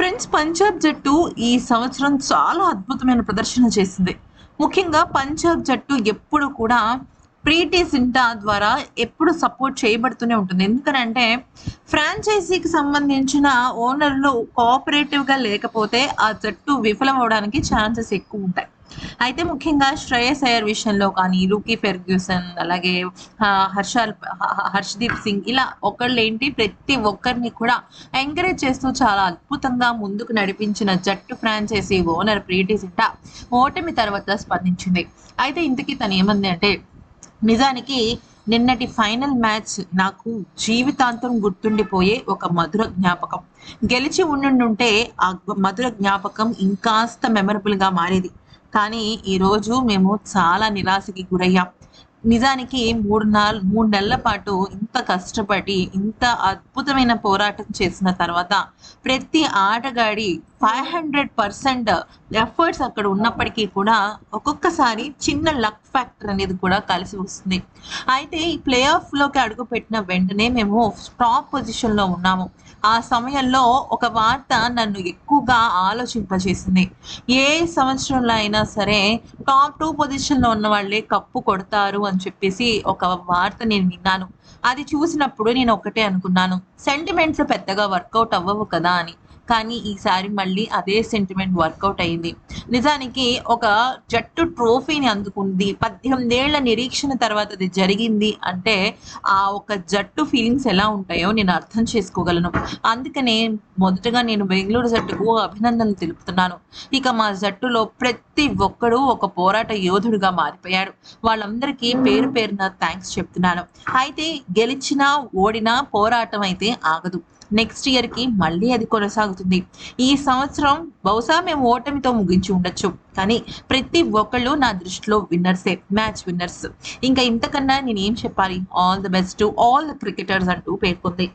Friends Punjab జట్టు ఈ సంవత్సరం చాలా అద్భుతమైన ప్రదర్శన చేసింది. ముఖ్యంగా పంజాబ్ జట్టు ఎప్పుడు కూడా ప్రీటీ సింటా ద్వారా ఎప్పుడు సపోర్ట్ చేయబడుతూనే ఉంటుంది. ఎందుకనంటే ఫ్రాంచైజీకి సంబంధించిన ఓనర్లు కోఆపరేటివ్గా లేకపోతే ఆ జట్టు విఫలం అవడానికి ఛాన్సెస్ ఎక్కువ ఉంటాయి. అయితే ముఖ్యంగా శ్రేయస్ అయ్యర్ విషయంలో కానీ రూకీ ఫెర్గ్యూసన్ అలాగే హర్షాల్ హర్షదీప్ సింగ్ ఇలా ఒకళ్ళు ఏంటి ప్రతి ఒక్కరిని కూడా ఎంకరేజ్ చేస్తూ చాలా అద్భుతంగా ముందుకు నడిపించిన జట్టు ఫ్రాంచైజీ ఓనర్ ప్రీటి సింటా ఓటమి తర్వాత స్పందించింది. అయితే ఇంతకీ తను ఏమంది అంటే నిజానికి నిన్నటి ఫైనల్ మ్యాచ్ నాకు జీవితాంతం గుర్తుండిపోయే ఒక మధుర జ్ఞాపకం. గెలిచి ఉండుంటే ఆ మధుర జ్ఞాపకం ఇంకాస్త మెమరబుల్గా మారేది. కానీ ఈరోజు మేము చాలా నిరాశకి గురయ్యాం. నిజానికి మూడు నాలుగు మూడు నెలల పాటు ఇంత కష్టపడి ఇంత అద్భుతమైన పోరాటం చేసిన తర్వాత ప్రతి ఆటగాడి ఫైవ్ హండ్రెడ్ పర్సెంట్ ఎఫర్ట్స్ అక్కడ ఉన్నప్పటికీ కూడా ఒక్కొక్కసారి చిన్న లక్ ఫ్యాక్టర్ అనేది కూడా కలిసి వస్తుంది. అయితే ఈ ప్లే ఆఫ్లోకి అడుగు పెట్టిన వెంటనే మేము టాప్ పొజిషన్లో ఉన్నాము. ఆ సమయంలో ఒక వార్త నన్ను ఎక్కువగా ఆలోచింపజేసింది. ఏ సంవత్సరంలో అయినా సరే టాప్ టూ పొజిషన్లో ఉన్న వాళ్ళే కప్పు కొడతారు అని చెప్పేసి ఒక వార్త నేను విన్నాను. అది చూసినప్పుడు నేను ఒకటే అనుకున్నాను. సెంటిమెంట్స్ పెద్దగా వర్కౌట్ అవ్వవు కదా అని. కానీ ఈసారి మళ్ళీ అదే సెంటిమెంట్ వర్కౌట్ అయింది. నిజానికి ఒక జట్టు ట్రోఫీని అందుకుంది. పద్దెనిమిదేళ్ళ నిరీక్షణ తర్వాత అది జరిగింది. అంటే ఆ ఒక జట్టు ఫీలింగ్స్ ఎలా ఉంటాయో నేను అర్థం చేసుకోగలను. అందుకనే మొదటగా నేను బెంగళూరు జట్టుకు అభినందనలు తెలుపుతున్నాను. ఇక మా జట్టులో ప్రతి ఒక్కడూ ఒక పోరాట యోధుడుగా మారిపోయాడు. వాళ్ళందరికీ పేరు పేరున థ్యాంక్స్ చెప్తున్నాను. అయితే గెలిచినా ఓడినా పోరాటం అయితే ఆగదు. నెక్స్ట్ ఇయర్కి మళ్ళీ అది కొనసాగుతుంది. ఈ సంవత్సరం బహుశా మేము ఓటమితో ముగించి ఉండొచ్చు. కానీ ప్రతి ఒక్కళ్ళు నా దృష్టిలో విన్నర్సే మ్యాచ్ విన్నర్స్ ఇంకా ఇంతకన్నా నేను ఏం చెప్పాలి? All the best to all the cricketers అంటూ పేర్కొంది.